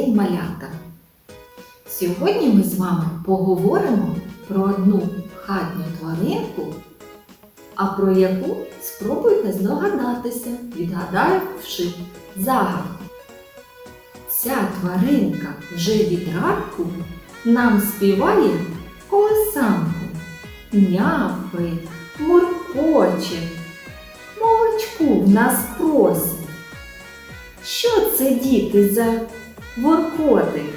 день малята! Сьогодні ми з вами поговоримо про одну хатню тваринку, а про яку спробуйте здогадатися, відгадавши загадку. Ця тваринка вже від ранку нам співає колесанку, няпає, муркоче, молочку в нас просить. Що це, діти, за воркотик?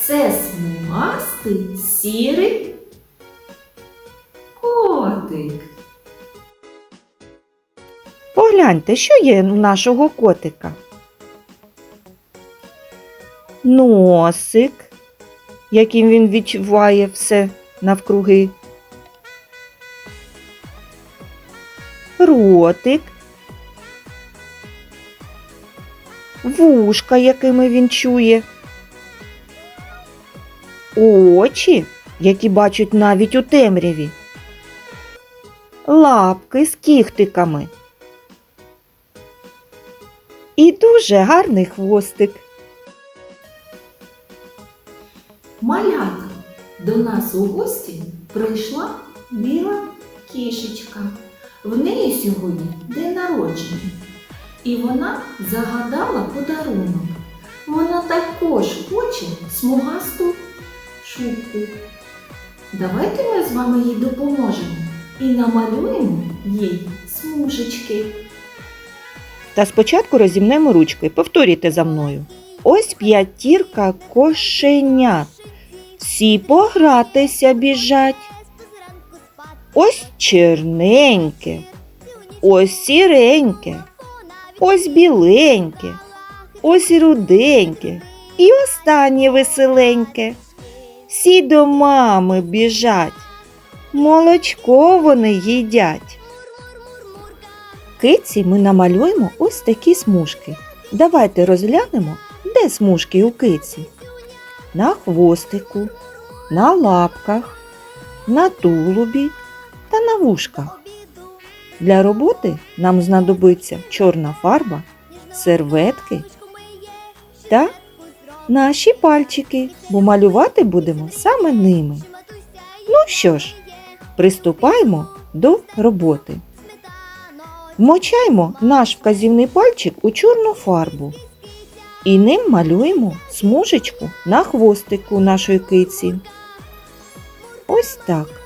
Це смугастий сірий котик. Погляньте, що є у нашого котика. Носик, яким він відчуває все навкруги. Ротик. Вушка, якими він чує. Очі, які бачать навіть у темряві. Лапки з кіхтиками. І дуже гарний хвостик. Малятка, до нас у гості прийшла біла кішечка. В неї сьогодні день народження. І вона загадала подарунок. Вона також хоче смугасту шубку. Давайте ми з вами їй допоможемо і намалюємо їй смужечки. Та спочатку розімнемо ручки. Повторюйте за мною. Ось п'ятірка кошенят. Всі погратися біжать. Ось черненьке, ось сіреньке, ось біленьке, ось руденьке і останнє веселеньке. Всі до мами біжать, молочко вони їдять. Киці ми намалюємо ось такі смужки. Давайте розглянемо, де смужки у киці. На хвостику, на лапках, на тулубі та на вушках. Для роботи нам знадобиться чорна фарба, серветки та наші пальчики, бо малювати будемо саме ними. Ну що ж, приступаємо до роботи. Вмочаємо наш вказівний пальчик у чорну фарбу і ним малюємо смужечку на хвостику нашої киці. Ось так.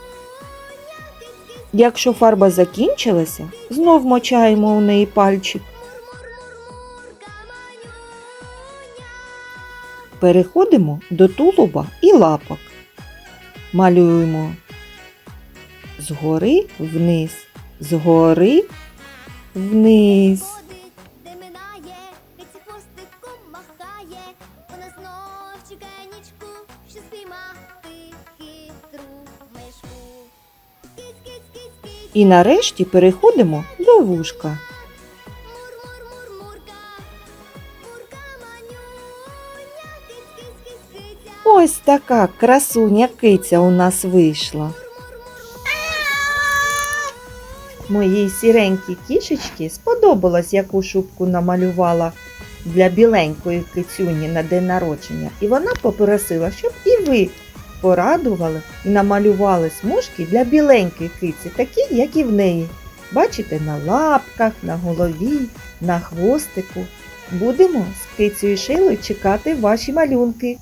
Якщо фарба закінчилася, знов мочаємо у неї пальчик. Переходимо до тулуба і лапок. Малюємо згори вниз, згори вниз. І нарешті переходимо до вушка. Ось така красуня киця у нас вийшла. Моїй сіренькій кішечці сподобалось, яку шубку намалювала для біленької кицюні на день народження. І вона попросила, щоб і ви порадували і намалювали смужки для біленької киці, такі, як і в неї. Бачите, на лапках, на голові, на хвостику. Будемо з кицею Шилою чекати ваші малюнки.